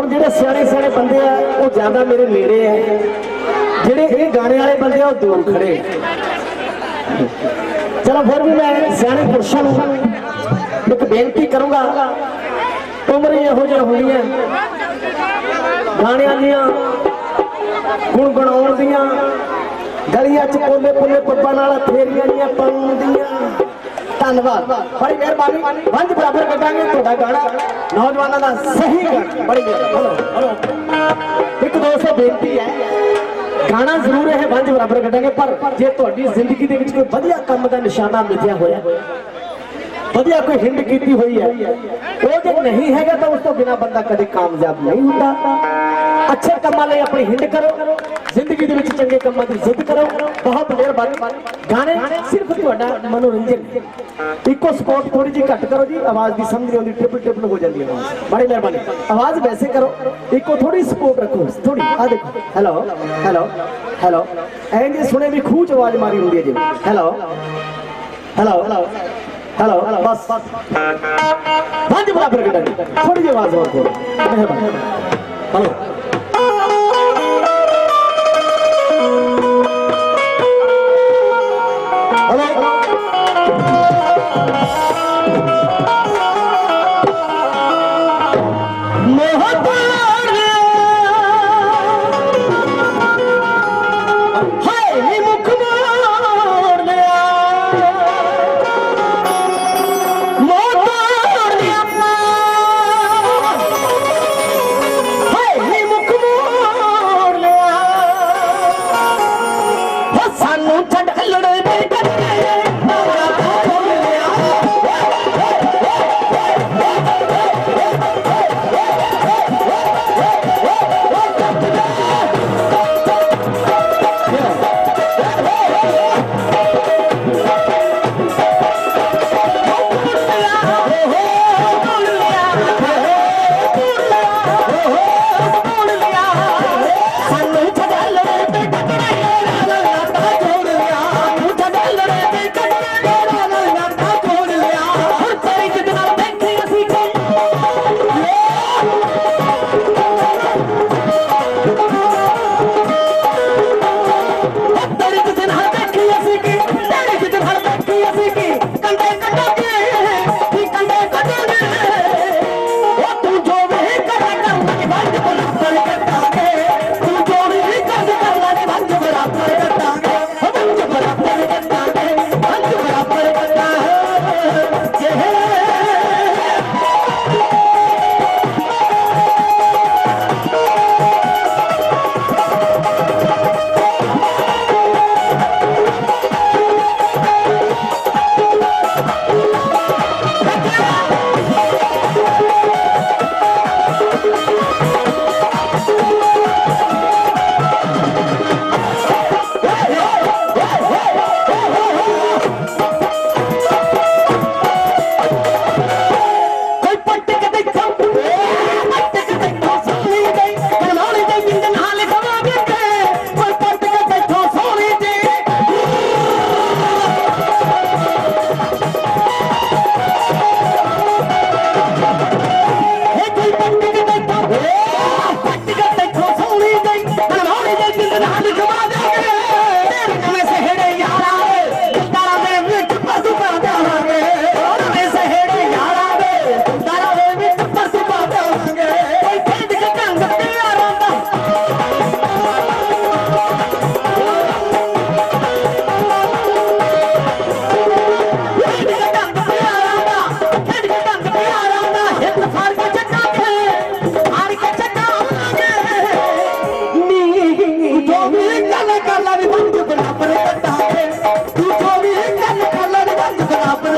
ਹੁਣ ਜਿਹੜੇ ਸਿਆਣੇ ਸਿਆਣੇ ਬੰਦੇ ਆ, ਉਹ ਜ਼ਿਆਦਾ ਮੇਰੇ ਨੇੜੇ ਆ। ਜਿਹੜੇ ਇਹ ਗਾਣੇ ਵਾਲੇ ਬੰਦੇ ਆ, ਉਹ ਦੂਰ ਖੜੇ ਚਲੋ ਫਿਰ ਵੀ ਮੈਂ ਸਿਆਣੇ ਪੁਰਸ਼ਾਂ ਨੂੰ ਇੱਕ ਬੇਨਤੀ ਕਰੂੰਗਾ, ਉਮਰ ਇਹੋ ਜਿਹੀਆਂ ਹੈ। ਗਾਣਿਆਂ ਦੀਆਂ ਗੁਣਗੁਣਾਉਣ ਦੀਆਂ, ਗਲੀਆਂ ਚ ਕੋਲੇ ਪੋਲੇ ਪੱਪਾਂ ਨਾਲ ਫੇਰੀਆਂ ਦੀਆਂ ਪਾਉਂਦੀਆਂ। ਧੰਨਵਾਦ। ਬੜੀ ਮਿਹਰਬਾਨੀ। ਵੰਜ ਬਰਾਬਰ ਕੱਢਾਂਗੇ ਤੁਹਾਡਾ ਗਾਣਾ। ਨੌਜਵਾਨਾਂ ਦਾ ਸਹੀ ਗਾਣਾ। ਬੜੀ ਮਿਹਰਬਾਨੀ। ਹਲੋ ਇੱਕ ਦੋਸਤੋ ਬੇਨਤੀ ਹੈ। ਗਾਣਾ ਜ਼ਰੂਰ ਇਹ ਵੰਜ ਬਰਾਬਰ ਕੱਢਾਂਗੇ, ਪਰ ਜੇ ਤੁਹਾਡੀ ਜ਼ਿੰਦਗੀ ਦੇ ਵਿੱਚ ਕੋਈ ਵਧੀਆ ਕੰਮ ਦਾ ਨਿਸ਼ਾਨਾ ਮਿਲਿਆ ਹੋਇਆ ਵਧੀਆ ਕੋਈ ਹਿੰਡ ਕੀਤੀ ਹੋਈ ਹੈ। ਉਹ ਜੇ ਨਹੀਂ ਹੈਗਾ ਤਾਂ ਉਸ ਤੋਂ ਬਿਨਾ ਬੰਦਾ ਕਦੇ ਕਾਮਯਾਬ ਨਹੀਂ ਹੁੰਦਾ। ਅੱਛੇ ਕੰਮਾਂ ਲਈ ਆਪਣੀ ਹਿੰਡ ਕਰੋ। ਜ਼ਿੰਦਗੀ ਦੇ ਵਿੱਚ ਚੰਗੇ ਕੰਮਾਂ ਦੀ ਜ਼ਿੱਦ ਕਰੋ। ਬਹੁਤ ਮਿਹਰਬਾਨੀ। ਗਾਣੇ ਸਿਰਫ ਤੁਹਾਡਾ ਮਨੋਰੰਜਨ। ਇੱਕੋ ਸਪੋਰਟ ਥੋੜੀ ਜਿਹੀ ਘੱਟ ਕਰੋ ਜੀ। ਆਵਾਜ਼ ਦੀ ਸਮਝ ਨਹੀਂ ਆਉਂਦੀ ਟ੍ਰਿਪਲ ਟ੍ਰਿਪਲ ਹੋ ਜਾਂਦੀ ਹੈ ਬੜੀ ਮਿਹਰਬਾਨੀ। ਆਵਾਜ਼ ਵੈਸੇ ਕਰੋ। ਇੱਕੋ ਥੋੜੀ ਸਪੋਰਟ ਰੱਖੋ। ਥੋੜੀ ਆ ਦੇਖੋ। ਹੈਲੋ ਹੈਲੋ ਹੈਲੋ ਐਂ ਜੇ ਸੁਣੇ ਵੀ ਖੂਹ ਆਵਾਜ਼ ਮਾਰੀ ਹੁੰਦੀ ਹੈ ਜੀ ਹੈਲੋ ਹੈਲੋ ਹੈਲੋ ਹੈਲੋ ਬਸ ਪੰਜ ਬਰਾਬਰ ਕੱਢਾਂਗੇ ਥੋੜੀ ਜਿਹੀ ਆਵਾਜ਼ আপনার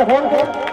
ਕਦੀ ਫੇਰ ਮੇਲੇ ਹੋਣਗੇ